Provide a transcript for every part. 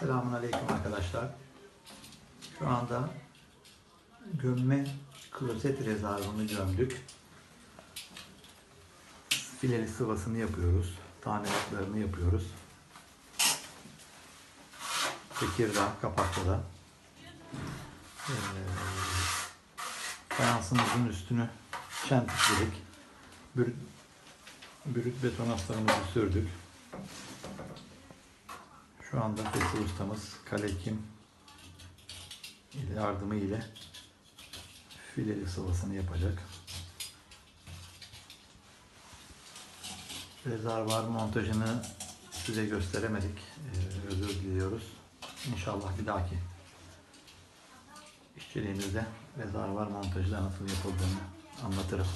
Selamun Aleyküm arkadaşlar. Şu anda gömme klozet rezervını gömdük. Fileli sıvasını yapıyoruz. Tamiratlarını yapıyoruz. Tekirdağ, Kapakya'da. Ee, fayansımızın üstünü çentikledik. Brüt, brüt beton astarımızı sürdük. Şu anda Fethi ustamız kalekim ile yardımı ile fileli sıvasını yapacak. Rezervuar montajını size gösteremedik. Ee, özür diliyoruz. İnşallah bir dahaki işçiliğimizde rezervuar montajı nasıl yapıldığını anlatırım.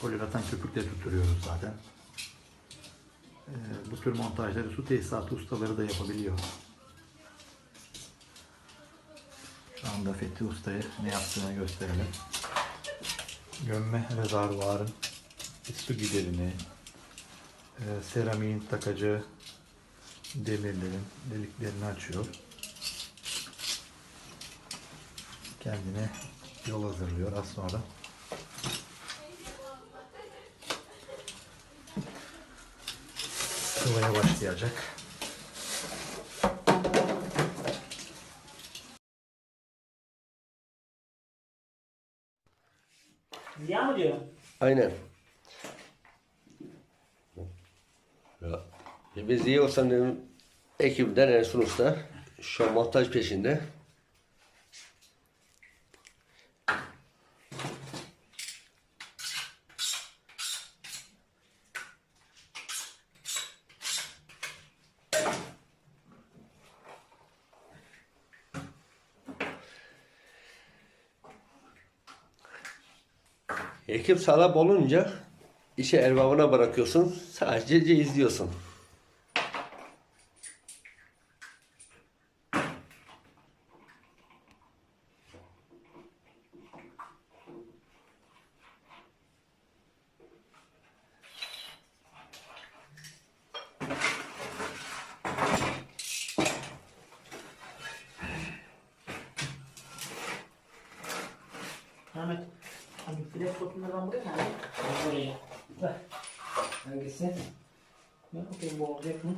Polivratan köpükle tutturuyoruz zaten. Bu tür montajları su tesisatı ustaları da yapabiliyor. Şu anda Fethi Usta'ya ne yaptığını gösterelim. Gömme rezervuarın su giderini, e, seramiğin takacağı demirlerin deliklerini açıyor. Kendine yol hazırlıyor az sonra. Sıvaya başlayacak. Ziya mı diyor? Aynen. Ya, biz iyi olsam dedim ekibimden Ersun Usta şu an montaj peşinde. Ekip sağlam olunca işe erbabına bırakıyorsun. Sadece izliyorsun. Ahmet. Flash botunlardan buraya mı aldın? Ben Buraya. Ver. Hangisi? Ben bakayım bu olacak mı?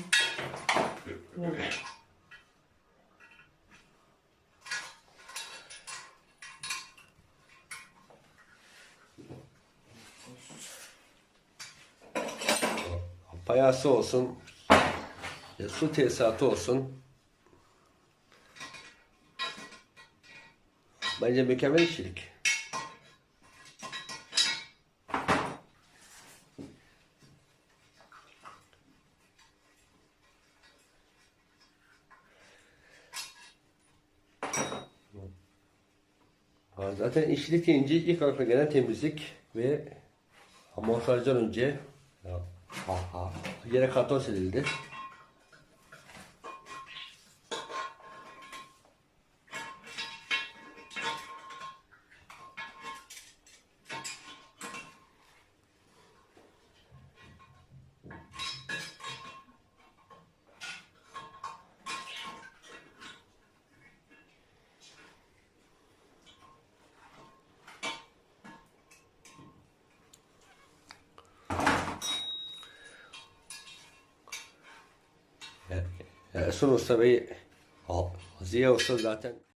Payası olsun. su tesisatı olsun. Bence mükemmel işçilik. Zaten işçilik deyince ilk akla gelen temizlik ve montajdan önce ya, ha, ha, yere karton serildi. Ya, ya Ersun Usta Bey, ha, Ziya Usta zaten